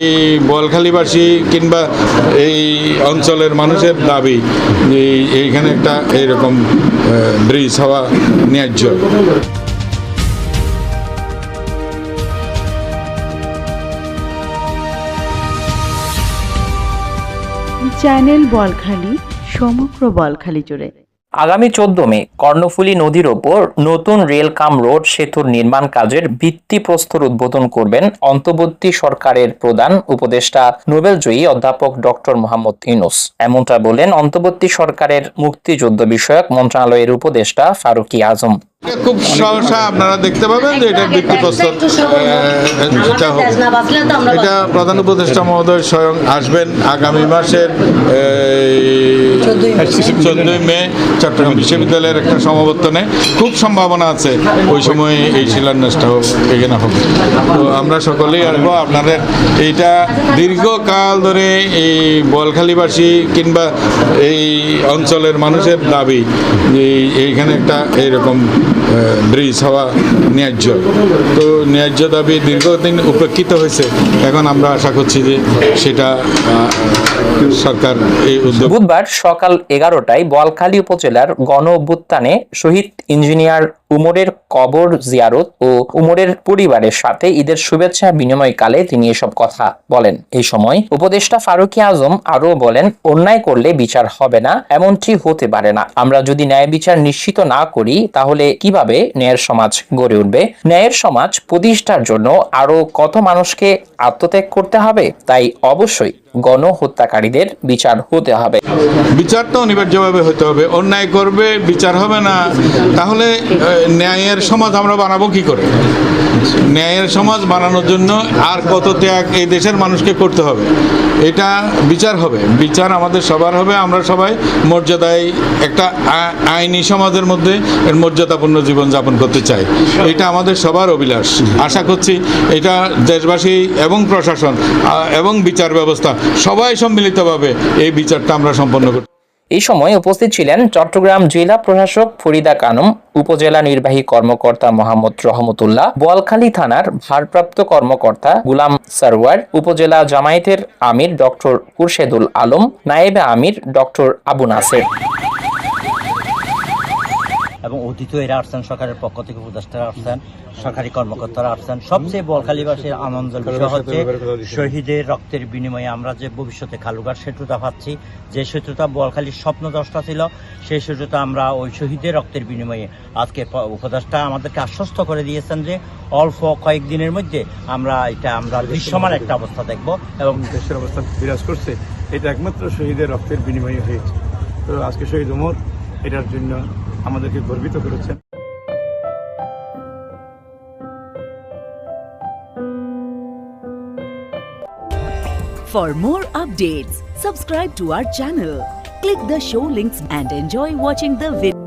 এই বলখালিবাসী কিংবা এই অঞ্চলের মানুষের দাবি যে এইখানে একটা এইরকম ব্রিজ হওয়া ন্যায্য। চ্যানেল বলখালি, সমগ্র বলখালি জুড়ে। আগামী চোদ্দ মে কর্ণফুলী নদীর ওপর নতুন রেল কাম রোড সেতুর নির্মাণ কাজের ভিত্তিপ্রস্তর উদ্বোধন করবেন অন্তর্বর্তী সরকারের প্রধান উপদেষ্টা নোবেলজয়ী অধ্যাপক ডক্টর মোহাম্মদ ইউনুস। এমনটা বলেন অন্তর্বর্তী সরকারের মুক্তিযুদ্ধ বিষয়ক মন্ত্রণালয়ের উপদেষ্টা ফারুকি আজম। খুব সহসা আপনারা দেখতে পাবেন যে এটা ভিত্তিপ্রস্তর আহ, এটা এটা প্রধান উপদেষ্টা মহোদয় স্বয়ং আসবেন আগামী মাসের চোদ্দই মে। চট্টগ্রাম বিশ্ববিদ্যালয়ের একটা সমাবর্তনে। খুব সম্ভাবনা আছে ওই সময় এই শিলান্যাসটা এখানে হবে তো আমরা সকলেই আসব আপনাদের এইটা দীর্ঘকাল ধরে এই বলখালিবাসী কিংবা এই অঞ্চলের মানুষের দাবি এইখানে একটা এইরকম ব্রিজ হওয়া ন্যায্য। তো ন্যায্য দাবি দীর্ঘদিন উপেক্ষিত হয়েছে। এখন আমরা আশা করছি যে সেটা সরকার এই উদ্যোগ বুধবার সকাল এগারোটায় বলখালী উপজেলার গণ অভ্যুত্থানে শহীদ ইঞ্জিনিয়ার উমরের কবর জিয়ারত ও উমরের পরিবারের সাথে ঈদের শুভেচ্ছা বিনিময়কালে তিনি এসব কথা বলেন। এই সময় উপদেষ্টা ফারুকি আজম আরও বলেন, অন্যায় করলে বিচার হবে না, এমনটি হতে পারে না। আমরা যদি ন্যায় বিচার নিশ্চিত না করি, তাহলে কীভাবে ন্যায়ের সমাজ গড়ে উঠবে? ন্যায়ের সমাজ প্রতিষ্ঠার জন্য আরও কত মানুষকে আত্মত্যাগ করতে হবে? তাই অবশ্যই গণহত্যাকারীদের বিচার হতে হবে। বিচার তো অনিবার্যভাবে হতে হবে। অন্যায় করবে, বিচার হবে না। তাহলে ন্যায়ের সমাজ আমরা বানাবো কি করে? ন্যায়ের সমাজ বানানোর জন্য আর কত ত্যাগ এই দেশের মানুষকে করতে হবে। এটা বিচার হবে। বিচার আমাদের সবার হবে। আমরা সবাই মর্যাদায় একটা আইনি সমাজের মধ্যে এর মর্যাদাপূর্ণ জীবনযাপন করতে চাই। এটা আমাদের সবার অভিলাষ। আশা করছি এটা দেশবাসী এবং প্রশাসন এবং বিচার ব্যবস্থা সবাই সম্মিলিতভাবে এই বিচারটা আমরা সম্পন্ন করতে এই সময় উপস্থিত ছিলেন চট্টগ্রাম জেলা প্রশাসক ফরিদা কানম, উপজেলা নির্বাহী কর্মকর্তা মোহাম্মদ রহমতুল্লাহ, বোয়ালখালী থানার ভারপ্রাপ্ত কর্মকর্তা গুলাম সারওয়ার, উপজেলা জামায়াতের আমির ডক্টর কুরশেদুল আলম, নায়েবে আমির ডক্টর আবু নাসের। এবং অতীত এরা আসছেন সরকারের পক্ষ থেকে উপদেষ্টারা আসছেন সরকারি কর্মকর্তারা আসছেন। সবচেয়ে বলখালীবাসীর আনন্দের বিষয় হচ্ছে শহীদের রক্তের বিনিময়ে আমরা যে ভবিষ্যতে খালুগার সেতুটা পাচ্ছি যে সেতুটা বলখালীর স্বপ্ন দশটা ছিল সেই সেতুটা আমরা ওই শহীদের রক্তের বিনিময়ে আজকে উপদেষ্টা আমাদেরকে আশ্বস্ত করে দিয়েছেন যে অল্প কয়েকদিনের মধ্যে আমরা এটা আমরা দৃশ্যমান একটা অবস্থা দেখব এবং দেশের অবস্থা বিরাজ করছে। এটা একমাত্র শহীদের রক্তের বিনিময়ে হয়েছে। তো আজকে শহীদ ওমর এটার জন্য আমাদেরকে গর্বিত করেছেন For more updates, subscribe to our channel, click the show links and enjoy watching the video.